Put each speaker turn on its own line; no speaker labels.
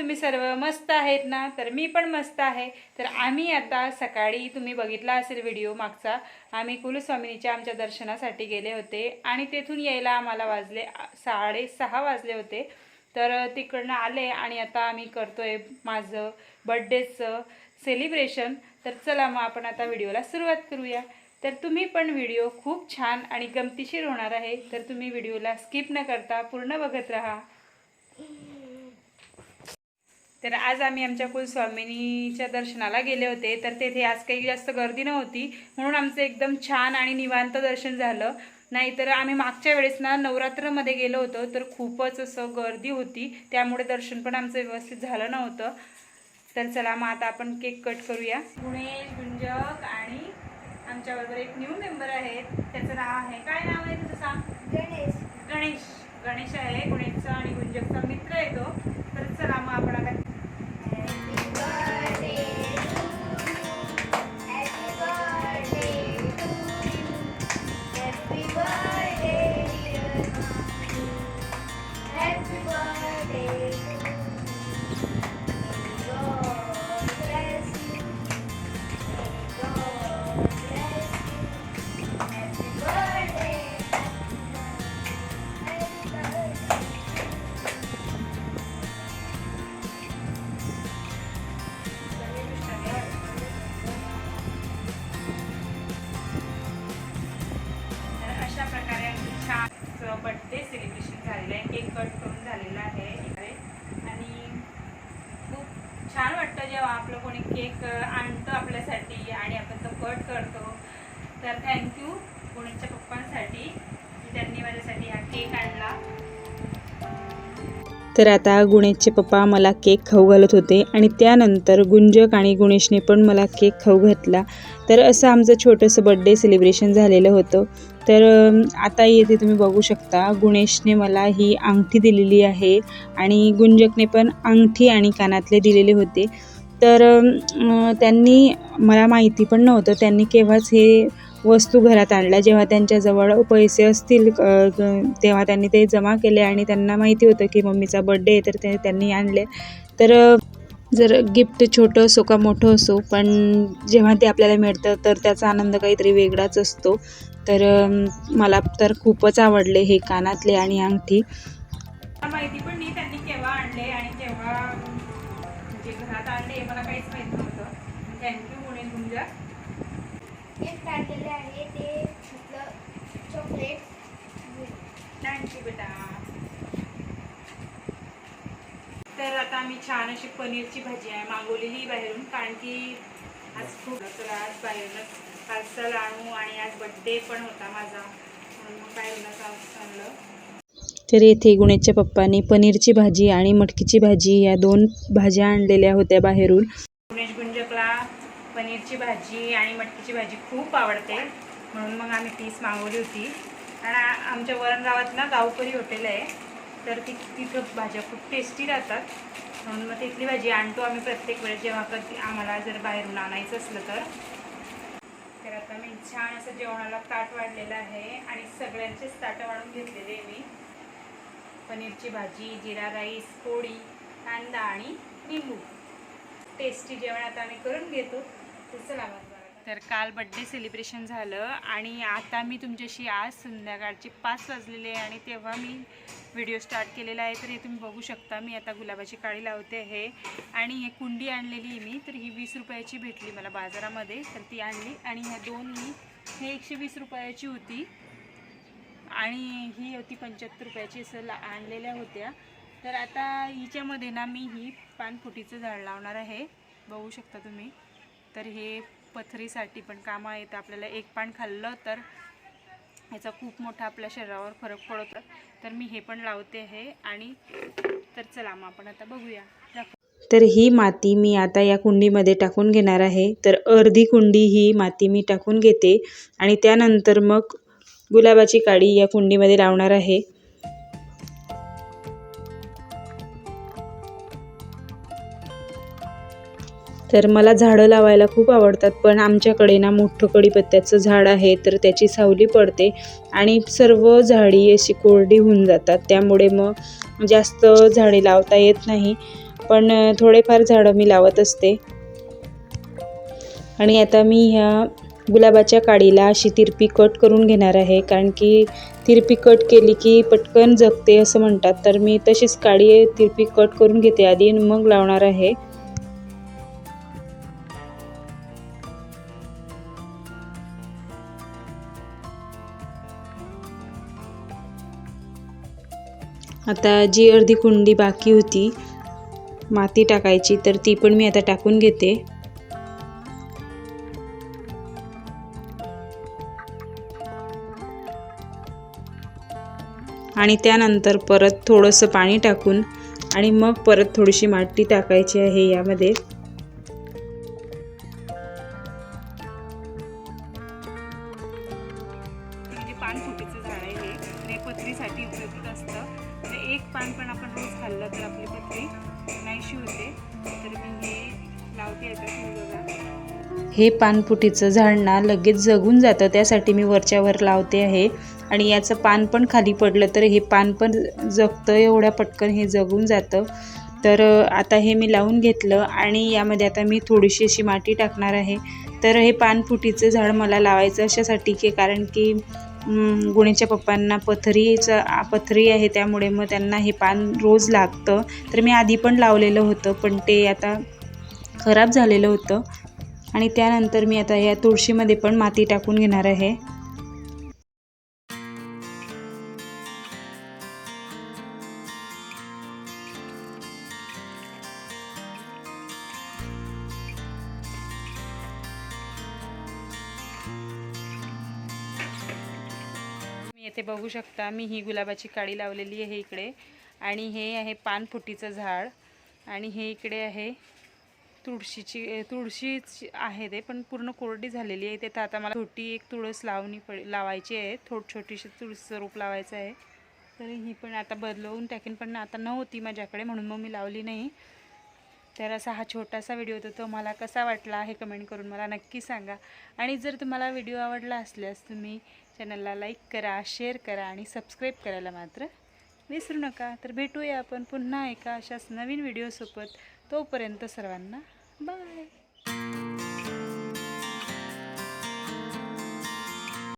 तुम्ही सर्व मस्त आहेत ना तर मी पण मस्त आहे. तर आम्ही आता सकाळी तुम्ही बघितला असेल व्हिडिओ मागचा आम्ही कुलस्वामिनीच्या आमच्या दर्शनासाठी गेले होते आणि तेथून यायला आम्हाला वाजले साडेसहा वाजले होते. तर तिकडनं आले आणि आता आम्ही करतोय माझं बड्डेचं सेलिब्रेशन तर चला मग आपण आता व्हिडिओला सुरुवात करूया. तर तुम्ही पण व्हिडिओ खूप छान आणि गमतीशीर होणार आहे. तर तुम्ही व्हिडिओला स्किप न करता पूर्ण बघत राहा. तर आज आम्ही आमच्या कुलस्वामिनीच्या दर्शनाला गेले होते. तर तेथे आज काही जास्त गर्दी नव्हती. म्हणून आमचं एकदम छान आणि निवांत दर्शन झालं. नाहीतर आम्ही मागच्या वेळेस ना नवरात्रमध्ये गेलो होतो. तर खूपच असं गर्दी होती. त्यामुळे दर्शन पण आमचं व्यवस्थित झालं नव्हतं. तर चला मग आता आपण केक कट करूया. गुणेश गुंजक आणि आमच्याबरोबर एक न्यू मेंबर आहेत. त्याचं नाव आहे काय नाव आहे तुझं सांग?
गणेश.
गणेश. गणेश आहे. गुणेशचा आणि गुंजकचा मित्र आहे तो. तर चला मग आपण आता तर थँक्यू पुण्याच्या पप्पांसाठी त्यांनी माझ्यासाठी हा केक आणला.
तर आता गुणेशचे पप्पा मला केक खाऊ घालत होते आणि त्यानंतर गुंजक आणि गुणेशने पण मला केक खाऊ घातला. तर असं आमचं छोटंसं बड्डे सेलिब्रेशन झालेलं होतं. तर आता येथे तुम्ही बघू शकता गुणेशने मला ही अंगठी दिलेली आहे आणि गुंजकने पण अंगठी आणि कानातले दिलेले होते. तर त्यांनी मला माहिती पण नव्हतं त्यांनी केव्हाच हे वस्तू घरात आणल्या. जेव्हा त्यांच्याजवळ पैसे असतील तेव्हा त्यांनी ते जमा केले आणि त्यांना माहिती होतं की मम्मीचा बड्डे आहे तर ते त्यांनी आणले. तर जर गिफ्ट छोटं असो का मोठं असो पण जेव्हा ते आपल्याला मिळतं तर त्याचा आनंद काहीतरी वेगळाच असतो. तर मला तर खूपच आवडले हे कानातले आणि अंगठी.
माहिती पण नाही त्यांनी केव्हा आणले आणि केव्हा म्हणजे घरात आणले मला काहीच माहीत नव्हतं. थँक्यू पुणे तुमच्या
एक काढलेले आहे ते चॉकलेट
थँक्यू बेटा. तर आता आम्ही छान अशी पनीरची भाजी आहे मागवलेली बाहेरून कारण की आज खूप तर आज बाहेरूनच पार्सल आणू आणि आज बड्डे पण होता माझा. म्हणून मग बाहेरूनच आणलं.
तर येथे गुणेशच्या पप्पांनी पनीरची भाजी आणि मटकीची भाजी या दोन भाज्या आणलेल्या होत्या बाहेरून.
पनीरची भाजी आणि मटकीची भाजी खूप आवडते. म्हणून मग आम्ही तीच मागवली होती. आणि आमच्या वरणगावात ना गावकरी हॉटेल आहे. तर ती तिथं भाज्या खूप टेस्टी राहतात. म्हणून मग तिथली भाजी आणतो आम्ही प्रत्येक वेळेस. जेव्हा कधी आम्हाला जर बाहेरून आणायचं असलं तर. तर आता मी छान असं जेवणाला ताट वाढलेलं आहे. आणि सगळ्यांचेच ताटं वाढून घेतलेले आहे मी. पनीरची भाजी जिरा राईस पोळी कांदा आणि लिंबू टेस्टी जेवण आता आम्ही करून घेतो. तर काल बड्डे सेलिब्रेशन झालं आणि आता मी तुमच्याशी आज संध्याकाळचे पाच वाजलेले आहे आणि तेव्हा मी व्हिडिओ स्टार्ट केलेला आहे. तर हे तुम्ही बघू शकता मी आता गुलाबाची काळी लावते आहे आणि हे कुंडी आणलेली आहे मी तर ही वीस रुपयाची भेटली मला बाजारामध्ये. तर ती आणली आणि ह्या दोन मी हे एकशे वीस रुपयाची होती. आणि ही होती पंच्याहत्तर रुपयाची असं ला आणलेल्या होत्या. तर आता हिच्यामध्ये ना मी ही पानफुटीचं झाड लावणार आहे. बघू शकता तुम्ही. तर हे पथरीसाठी पण कामं येतं आपल्याला एक पान खाल्लं तर ह्याचा खूप मोठा आपल्या शरीरावर फरक पडतो. तर मी हे पण लावते आहे आणि तर चला मग आपण आता बघूया.
तर ही माती मी आता या कुंडीमध्ये टाकून घेणार आहे. तर अर्धी कुंडी ही माती मी टाकून घेते आणि त्यानंतर मग गुलाबाची काडी या कुंडीमध्ये लावणार आहे. तर मला झाडं लावायला खूप आवडतात पण आमच्याकडे ना मोठं कडीपत्त्याचं झाड आहे तर त्याची सावली पडते आणि सर्व झाडी अशी कोरडी होऊन जातात. त्यामुळे मग जास्त झाडे लावता येत नाही
पण थोडेफार झाडं मी लावत असते. आणि आता मी ह्या गुलाबाच्या काडीला अशी तिरपी कट करून घेणार आहे कारण की तिरपी कट केली की पटकन जगते असं म्हणतात. तर मी तशीच काडी तिरपी कट करून घेते आधी आणि मग लावणार आहे. आता जी अर्धी कुंडी बाकी होती माती टाकायची तर ती पण मी आता टाकून घेते. आणि त्यानंतर परत थोडंसं पाणी टाकून आणि मग परत थोडीशी माती टाकायची आहे यामध्ये.
एक पान पण आपण रोज खाल्लं तर आपली पत्री नाहीशी होते. तर मी हे लावते बघा.
हे पानफुटीचं झाड ना लगेच जगून जातं त्यासाठी मी वरच्यावर लावते आहे. आणि याचं पान पण खाली पडलं तर हे पान पण जगतं एवढ्या पटकन हे जगून जातं. तर आता हे मी लावून घेतलं आणि यामध्ये आता मी थोडीशी अशी माती टाकणार आहे. तर हे पानफुटीचं झाड मला लावायचं अशासाठी की कारण की गुणीच्या पप्पांना पथरीचं पथरी आहे त्यामुळे मग त्यांना हे पान रोज लागतं. तर मी आधी पण लावलेलं होतं पण ते आता खराब झालेलं होतं. आणि त्यानंतर मी आता या तुळशीमध्ये पण माती टाकून घेणार आहे.
इथे बघू शकता. मी ही गुलाबाची काळी लावलेली आहे इकडे. आणि हे आहे पानफुटीचं झाड. आणि हे इकडे आहे तुळशीची तुळशीच आहे ते पण पूर्ण कोरडी झालेली आहे. ते तर आता मला छोटी एक तुळस लावणी पड लावायची आहे. थोड छोटीशी तुळस रोप लावायचं आहे. तर ही पण आता बदलवून टाकेन. पण आता नव्हती माझ्याकडे म्हणून मग मी लावली नाही. तर असा हा छोटासा व्हिडिओ होता. तो मला कसा वाटला हे कमेंट करून मला नक्की सांगा. आणि जर तुम्हाला व्हिडिओ आवडला असल्यास तुम्ही चॅनलला लाईक करा शेअर करा आणि सबस्क्राईब करायला मात्र विसरू नका. तर भेटूया आपण पुन्हा एका अशाच नवीन व्हिडिओसोबत. तोपर्यंत सर्वांना बाय